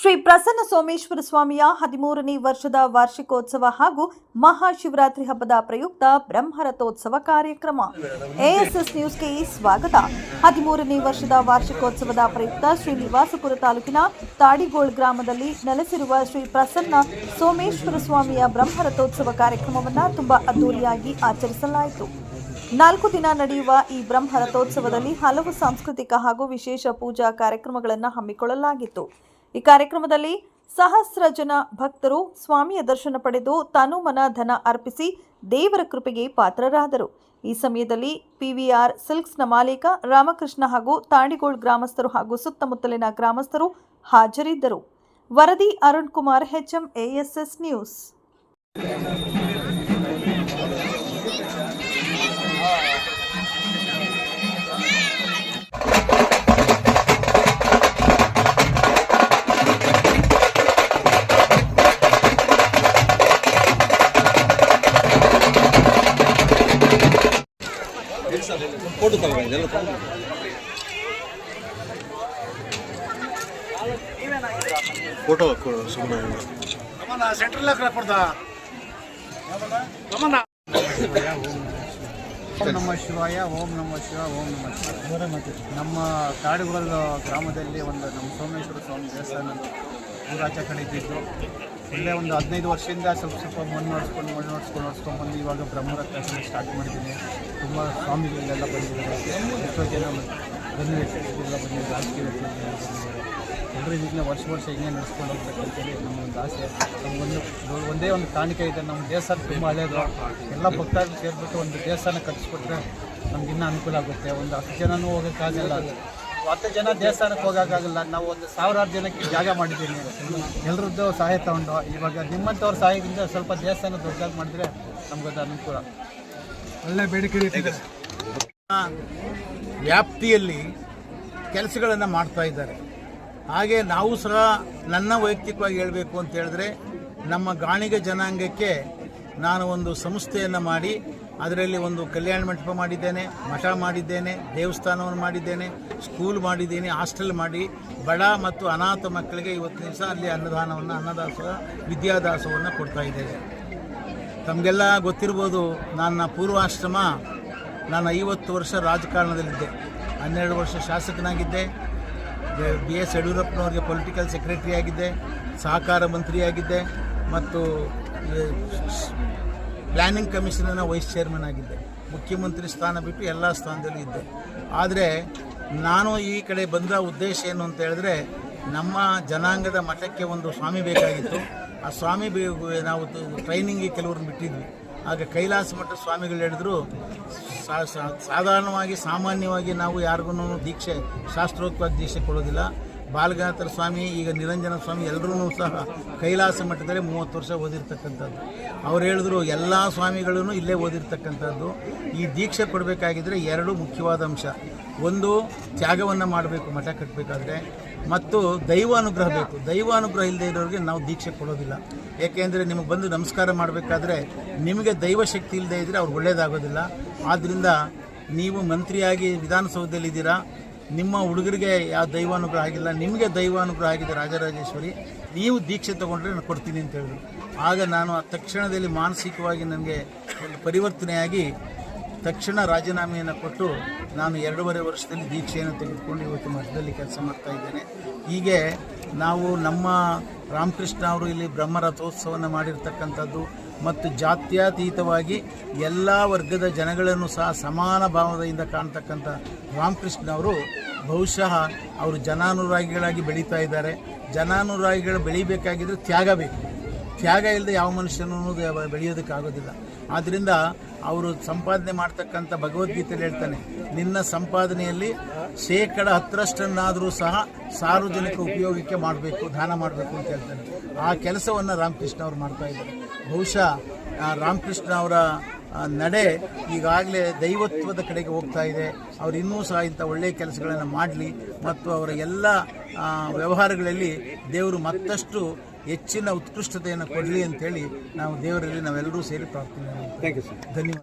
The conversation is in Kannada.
ಶ್ರೀ ಪ್ರಸನ್ನ ಸೋಮೇಶ್ವರ ಸ್ವಾಮಿಯ ಹದಿಮೂರನೇ ವರ್ಷದ ವಾರ್ಷಿಕೋತ್ಸವ ಹಾಗೂ ಮಹಾಶಿವರಾತ್ರಿ ಹಬ್ಬದ ಪ್ರಯುಕ್ತ ಬ್ರಹ್ಮರಥೋತ್ಸವ ಕಾರ್ಯಕ್ರಮ. ಎಎಸ್ಎಸ್ ನ್ಯೂಸ್ಗೆ ಸ್ವಾಗತ. ಹದಿಮೂರನೇ ವರ್ಷದ ವಾರ್ಷಿಕೋತ್ಸವದ ಪ್ರಯುಕ್ತ ಶ್ರೀ ನಿವಾಸಪುರ ತಾಲೂಕಿನ ತಾಡಿಗೋಳ್ ಗ್ರಾಮದಲ್ಲಿ ನೆಲೆಸಿರುವ ಶ್ರೀ ಪ್ರಸನ್ನ ಸೋಮೇಶ್ವರ ಸ್ವಾಮಿಯ ಬ್ರಹ್ಮರಥೋತ್ಸವ ಕಾರ್ಯಕ್ರಮವನ್ನು ತುಂಬಾ ಅದ್ದೂರಿಯಾಗಿ ಆಚರಿಸಲಾಯಿತು. ನಾಲ್ಕು ದಿನ ನಡೆಯುವ ಈ ಬ್ರಹ್ಮರಥೋತ್ಸವದಲ್ಲಿ ಹಲವು ಸಾಂಸ್ಕೃತಿಕ ಹಾಗೂ ವಿಶೇಷ ಪೂಜಾ ಕಾರ್ಯಕ್ರಮಗಳನ್ನು ಹಮ್ಮಿಕೊಳ್ಳಲಾಗಿತ್ತು. ಈ ಕಾರ್ಯಕ್ರಮದಲ್ಲಿ ಸಹಸ್ರ ಜನ ಭಕ್ತರು ಸ್ವಾಮಿಯ ದರ್ಶನ ಪಡೆದು ತನು ಮನ ಧನ ಅರ್ಪಿಸಿ ದೇವರ ಕೃಪೆಗೆ ಪಾತ್ರರಾದರು. ಈ ಸಮಯದಲ್ಲಿ ಪಿವಿಆರ್ ಸಿಲ್ಕ್ಸ್ನ ಮಾಲೀಕ ರಾಮಕೃಷ್ಣ ಹಾಗೂ ತಾಂಡಿಗೋಳ್ ಗ್ರಾಮಸ್ಥರು ಹಾಗೂ ಸುತ್ತಮುತ್ತಲಿನ ಗ್ರಾಮಸ್ಥರು ಹಾಜರಿದ್ದರು. ವರದಿ Arun Kumar H M A S S news. Photo ತಗೋ ಇದೆಲ್ಲ ತಗೊಂಡು ಫೋಟೋ ಸುಮ್ಮನೆ. ನಮ್ಮ ಸೆಂಟ್ರಲ್ ಕೊಡ್ದ ಓಂ ನಮ ಶಿವಾಯ ಓಂ ನಮ ಶಿವ ಓಂ ನಮ ಶಿವ. ನಮ್ಮ ಕಾಡುಗಳ ಗ್ರಾಮದಲ್ಲಿ ಒಂದು ನಮ್ಮ ಸೋಮೇಶ್ವರ ಸ್ವಾಮಿ ದೇವಸ್ಥಾನ ಊರಾಚೆ ಕಡೆ ಇದ್ದಿದ್ದು. ಇಲ್ಲೇ ಒಂದು ಹದಿನೈದು ವರ್ಷದಿಂದ ಸ್ವಲ್ಪ ಸ್ವಲ್ಪ ಮಣ್ಣು ನೋಡಿಸ್ಕೊಂಡು, ಮಣ್ಣು ನೋಡ್ಸ್ಕೊಂಡು, ನೋಡಿಸ್ಕೊಂಡು ಬಂದು ಇವಾಗ ಬ್ರಹ್ಮರತ್ನ ಸ್ಟಾರ್ಟ್ ಮಾಡಿದ್ದೀನಿ. ತುಂಬ ಸ್ವಾಮಿಗಳೆಲ್ಲ ಬಂದಿದ್ದಾರೆ. ಎಷ್ಟೋ ಜನ ಬಂದು ವ್ಯಕ್ತಿಗಳೆಲ್ಲ ಬಂದಿದ್ದಾರೆ ರಾಜಕೀಯ ವ್ಯಕ್ತಿಗಳೆಲ್ಲ ಬಂದಿದ್ದಾರೆ. ಎಲ್ಲರೂ ಇದನ್ನ ವರ್ಷ ವರ್ಷ ಹಿಂಗೆ ನಡೆಸ್ಕೊಂಡು ಹೋಗ್ಬೇಕಂತೇಳಿ ಒಂದು ಆಸೆ. ನಮಗೊಂದು ಒಂದೇ ಒಂದು ಕಾಣಿಕೆ ಇದೆ. ನಮ್ಮ ದೇವಸ್ಥಾನ ತುಂಬ ಹಳೆಯದು ಎಲ್ಲ ಭಕ್ತಾದಿಗಳು ಸೇರಿಬಿಟ್ಟು ಒಂದು ದೇವಸ್ಥಾನ ಕಟ್ಟಿಸ್ಕೊಟ್ರೆ ನಮ್ಗೆ ಇನ್ನೂ ಅನುಕೂಲ ಆಗುತ್ತೆ. ಒಂದು ಹತ್ತು ಜನನೂ ಹೋಗೋಕ್ಕಾಗಲ್ಲ. ಹತ್ತು ಜನ ದೇವಸ್ಥಾನಕ್ಕೆ ಹೋಗೋಕ್ಕಾಗಲ್ಲ ನಾವು ಒಂದು ಸಾವಿರಾರು ಜನಕ್ಕೆ ಜಾಗ ಮಾಡಿದ್ದೀನಿ. ಎಲ್ಲರದ್ದು ಸಹಾಯ ತಗೊಂಡು ಇವಾಗ ನಿಮ್ಮಂಥವ್ರ ಸಹಾಯದಿಂದ ಸ್ವಲ್ಪ ದೇವಸ್ಥಾನ ದೊಡ್ಡದಾಗಿ ಮಾಡಿದ್ರೆ ನಮಗದು ಅನುಕೂಲ. ಒಳ್ಳೆ ಬೇಡಿಕೆ ಇದೆ. ವ್ಯಾಪ್ತಿಯಲ್ಲಿ ಕೆಲಸಗಳನ್ನು ಮಾಡ್ತಾ ಇದ್ದಾರೆ. ಹಾಗೆ ನಾವು ಸಹ ನನ್ನ ವೈಯಕ್ತಿಕವಾಗಿ ಹೇಳಬೇಕು ಅಂತ ಹೇಳಿದ್ರೆ ನಮ್ಮ ಗಾಣಿಗ ಜನಾಂಗಕ್ಕೆ ನಾನು ಒಂದು ಸಂಸ್ಥೆಯನ್ನು ಮಾಡಿ ಅದರಲ್ಲಿ ಒಂದು ಕಲ್ಯಾಣ ಮಂಟಪ ಮಾಡಿದ್ದೇನೆ, ಮಠ ಮಾಡಿದ್ದೇನೆ, ದೇವಸ್ಥಾನವನ್ನು ಮಾಡಿದ್ದೇನೆ ಸ್ಕೂಲ್ ಮಾಡಿದ್ದೀನಿ ಹಾಸ್ಟೆಲ್ ಮಾಡಿ, ಬಡ ಮತ್ತು ಅನಾಥ ಮಕ್ಕಳಿಗೆ ಇವತ್ತು ದಿವಸ ಅಲ್ಲಿ ಅನ್ನದಾನವನ್ನು, ಅನ್ನದಾಸೋಹ ವಿದ್ಯಾದಾಸವನ್ನು ಕೊಡ್ತಾ ಇದ್ದೇವೆ. ತಮಗೆಲ್ಲ ಗೊತ್ತಿರ್ಬೋದು, ನನ್ನ ಪೂರ್ವಾಶ್ರಮ ನಾನು ಐವತ್ತು ವರ್ಷ ರಾಜಕಾರಣದಲ್ಲಿದ್ದೆ. ಹನ್ನೆರಡು ವರ್ಷ ಶಾಸಕನಾಗಿದ್ದೆ. ಬಿ ಎಸ್ ಯಡಿಯೂರಪ್ಪನವ್ರಿಗೆ ಪೊಲಿಟಿಕಲ್ ಸೆಕ್ರೆಟರಿ ಆಗಿದ್ದೆ, ಸಹಕಾರ ಮಂತ್ರಿಯಾಗಿದ್ದೆ ಮತ್ತು ಪ್ಲ್ಯಾನಿಂಗ್ ಕಮಿಷನ್ನ ವೈಸ್ ಚೇರ್ಮನ್ ಆಗಿದ್ದೆ. ಮುಖ್ಯಮಂತ್ರಿ ಸ್ಥಾನ ಬಿಟ್ಟು ಎಲ್ಲ ಸ್ಥಾನದಲ್ಲೂ ಇದ್ದೆ. ಆದರೆ ನಾನು ಈ ಕಡೆ ಬಂದ ಉದ್ದೇಶ ಏನು ಅಂತ ಹೇಳಿದ್ರೆ ನಮ್ಮ ಜನಾಂಗದ ಮಠಕ್ಕೆ ಒಂದು ಸ್ವಾಮಿ ಬೇಕಾಗಿತ್ತು. ಆ ಸ್ವಾಮಿ ನಾವು ಟ್ರೈನಿಂಗ್ಗೆ ಕೆಲವ್ರನ್ನ ಬಿಟ್ಟಿದ್ವಿ. ಆಗ ಕೈಲಾಸ ಮಠ ಸ್ವಾಮಿಗಳು ಹೇಳಿದ್ರು ಸಾಧಾರಣವಾಗಿ, ಸಾಮಾನ್ಯವಾಗಿ ನಾವು ಯಾರಿಗೂ ದೀಕ್ಷೆ ಶಾಸ್ತ್ರೋಕ್ತವಾಗಿ ದೀಕ್ಷೆ ಕೊಡೋದಿಲ್ಲ. ಬಾಲಗಂಗಾಧರ ಸ್ವಾಮಿ, ಈಗ ನಿರಂಜನ ಸ್ವಾಮಿ ಎಲ್ಲರೂ ಸಹ ಕೈಲಾಸ ಮಠದಲ್ಲಿ ಮೂವತ್ತು ವರ್ಷ ಓದಿರ್ತಕ್ಕಂಥದ್ದು. ಅವ್ರು ಹೇಳಿದ್ರು, ಎಲ್ಲ ಸ್ವಾಮಿಗಳೂ ಇಲ್ಲೇ ಓದಿರ್ತಕ್ಕಂಥದ್ದು. ಈ ದೀಕ್ಷೆ ಕೊಡಬೇಕಾಗಿದ್ದರೆ ಎರಡು ಮುಖ್ಯವಾದ ಅಂಶ. ಒಂದು, ತ್ಯಾಗವನ್ನು ಮಾಡಬೇಕು, ಮಠ ಕಟ್ಟಬೇಕಾದ್ರೆ ಮತ್ತು ದೈವ ಅನುಗ್ರಹ ಬೇಕು. ದೈವ ಅನುಗ್ರಹ ಇಲ್ಲದೆ ಇರೋರಿಗೆ ನಾವು ದೀಕ್ಷೆ ಕೊಡೋದಿಲ್ಲ. ಏಕೆಂದರೆ ನಿಮಗೆ ಬಂದು ನಮಸ್ಕಾರ ಮಾಡಬೇಕಾದ್ರೆ ನಿಮಗೆ ದೈವ ಶಕ್ತಿ ಇಲ್ಲದೆ ಇದ್ದರೆ ಅವ್ರು ಒಳ್ಳೆಯದಾಗೋದಿಲ್ಲ ಆದ್ದರಿಂದ ನೀವು ಮಂತ್ರಿಯಾಗಿ ವಿಧಾನಸೌಧದಲ್ಲಿದ್ದೀರಾ ನಿಮ್ಮ ಹುಡುಗರಿಗೆ ಯಾವ ದೈವಾನುಗ್ರಹ ಆಗಿಲ್ಲ, ನಿಮಗೆ ದೈವಾನುಗ್ರಹ ಆಗಿದೆ ರಾಜರಾಜೇಶ್ವರಿ. ನೀವು ದೀಕ್ಷೆ ತಗೊಂಡ್ರೆ ನಾನು ಕೊಡ್ತೀನಿ ಅಂತ ಹೇಳಿದ್ರು. ಆಗ ನಾನು ಆ ತಕ್ಷಣದಲ್ಲಿ ಮಾನಸಿಕವಾಗಿ ನನಗೆ ಒಂದು ಪರಿವರ್ತನೆಯಾಗಿ ತಕ್ಷಣ ರಾಜೀನಾಮೆಯನ್ನು ಕೊಟ್ಟು ನಾನು ಎರಡೂವರೆ ವರ್ಷದಲ್ಲಿ ದೀಕ್ಷೆಯನ್ನು ತೆಗೆದುಕೊಂಡು ಇವತ್ತು ಮಠದಲ್ಲಿ ಕೆಲಸ ಮಾಡ್ತಾ ಇದ್ದೇನೆ. ಹೀಗೆ ನಾವು ನಮ್ಮ ರಾಮಕೃಷ್ಣ ಅವರು ಇಲ್ಲಿ ಬ್ರಹ್ಮರಥೋತ್ಸವವನ್ನು ಮಾಡಿರ್ತಕ್ಕಂಥದ್ದು ಮತ್ತು ಜಾತ್ಯತೀತವಾಗಿ ಎಲ್ಲ ವರ್ಗದ ಜನಗಳನ್ನು ಸಹ ಸಮಾನ ಭಾವದಿಂದ ಕಾಣ್ತಕ್ಕಂಥ ರಾಮಕೃಷ್ಣ ಅವರು ಬಹುಶಃ ಅವರು ಜನಾನುರಾಗಿಗಳಾಗಿ ಬೆಳೀತಾ ಇದ್ದಾರೆ. ಜನಾನುರಾಗಿಗಳು ಬೆಳಿಬೇಕಾಗಿದ್ದರೆ ತ್ಯಾಗ ಬೇಕು. ತ್ಯಾಗ ಇಲ್ಲದೆ ಯಾವ ಮನುಷ್ಯನೂ ಬೆಳೆಯೋದಕ್ಕಾಗೋದಿಲ್ಲ. ಆದ್ದರಿಂದ ಅವರು ಸಂಪಾದನೆ ಮಾಡ್ತಕ್ಕಂಥ ಭಗವದ್ಗೀತೆಯಲ್ಲಿ ಹೇಳ್ತಾನೆ, ನಿನ್ನ ಸಂಪಾದನೆಯಲ್ಲಿ ಶೇಕಡ ಹತ್ತರಷ್ಟನ್ನಾದರೂ ಸಹ ಸಾರ್ವಜನಿಕ ಉಪಯೋಗಕ್ಕೆ ಮಾಡಬೇಕು, ದಾನ ಮಾಡಬೇಕು ಅಂತ ಹೇಳ್ತಾನೆ. ಆ ಕೆಲಸವನ್ನು ರಾಮಕೃಷ್ಣ ಅವರು ಮಾಡ್ತಾ ಇದ್ದಾರೆ. ಬಹುಶಃ ರಾಮಕೃಷ್ಣ ಅವರ ನಡೆ ಈಗಾಗಲೇ ದೈವತ್ವದ ಕಡೆಗೆ ಹೋಗ್ತಾ ಇದೆ. ಅವರು ಇನ್ನೂ ಸಹ ಇಂಥ ಒಳ್ಳೆಯ ಕೆಲಸಗಳನ್ನು ಮಾಡಲಿ. ಮತ್ತು ಅವರ ಎಲ್ಲ ವ್ಯವಹಾರಗಳಲ್ಲಿ ದೇವರು ಮತ್ತಷ್ಟು ಹೆಚ್ಚಿನ ಉತ್ಕೃಷ್ಟತೆಯನ್ನು ಕೊಡಲಿ ಅಂತೇಳಿ ನಾವು ದೇವರಲ್ಲಿ ನಾವೆಲ್ಲರೂ ಸೇರಿ ಪ್ರಾರ್ಥನೆ. ಧನ್ಯವಾದ